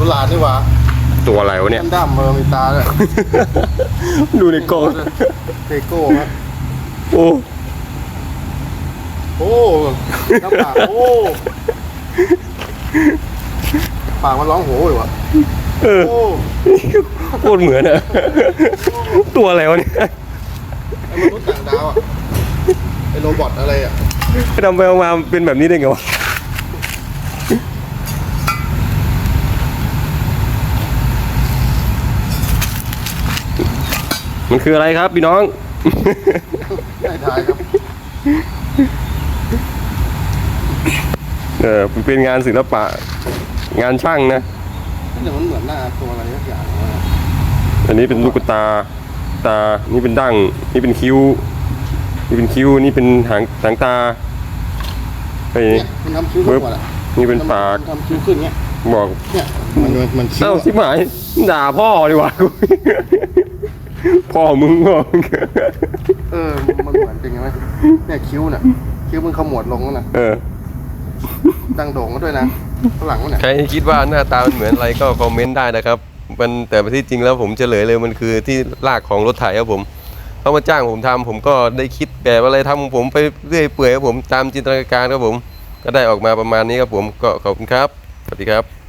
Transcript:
ประหลาดนี่หว่าตัวอะไรวะเนี่ยด้านด้ามเมอร์มีตาด้วยดูในกล่องเทโก้ครับโอ้โอ้น้ำปากโอ้ปากมันร้องโหอยู่วะเออโอ้โคตรเหมือนอะตัวอะไรวะเนี่ยไอ้มนุษย์ต่างดาวอะไอ้โรบอทอะไรอะทำไปเอามาเป็นแบบนี้ได้ไงวะ มันคืออะไรครับพี่น้องได้ทายครับ เออมันเป็นงานศิลปะ งานช่างนะแต่มันเหมือนหน้าตัวอะไรสักอย่างนะอันนี้เป็นลูกตา ตา นี่เป็นดั้ง นี่เป็นคิ้ว นี่เป็นคิ้ว นี่เป็นหางหางตาไอ้เนี่ยมันทำคิ้วขึ้นหมดอะนี่เป็นปากมันทำคิ้วขึ้นเงี้ย บอก เนี่ย มันมันมันคิ้วเอ้าอะสิหมายด่าพ่อดีกว่า พ่อมึงพ่อมึงเออ มันเหมือนจริงไหมเนี่ยคิ้วน่ะ คิ้วมันขมวดลงแล้วน่ะ เออ ดังโด่งก็ด้วยนะข้างหลังมันเนี่ยใครคิดว่าหน้าตามันเหมือนอะไรก็คอมเมนต์ได้นะครับ มันแต่ที่จริงแล้วผมเฉลยเลยมันคือที่ลากของรถไถครับผมเขามาจ้างผมทำผมก็ได้คิดแบบอะไรทำของผมไปเรื่อยเปื่อยครับผมตามจินตนาการครับผม ก็ได้ออกมาประมาณนี้ครับผมก็ขอบคุณครับสวัสดีครับ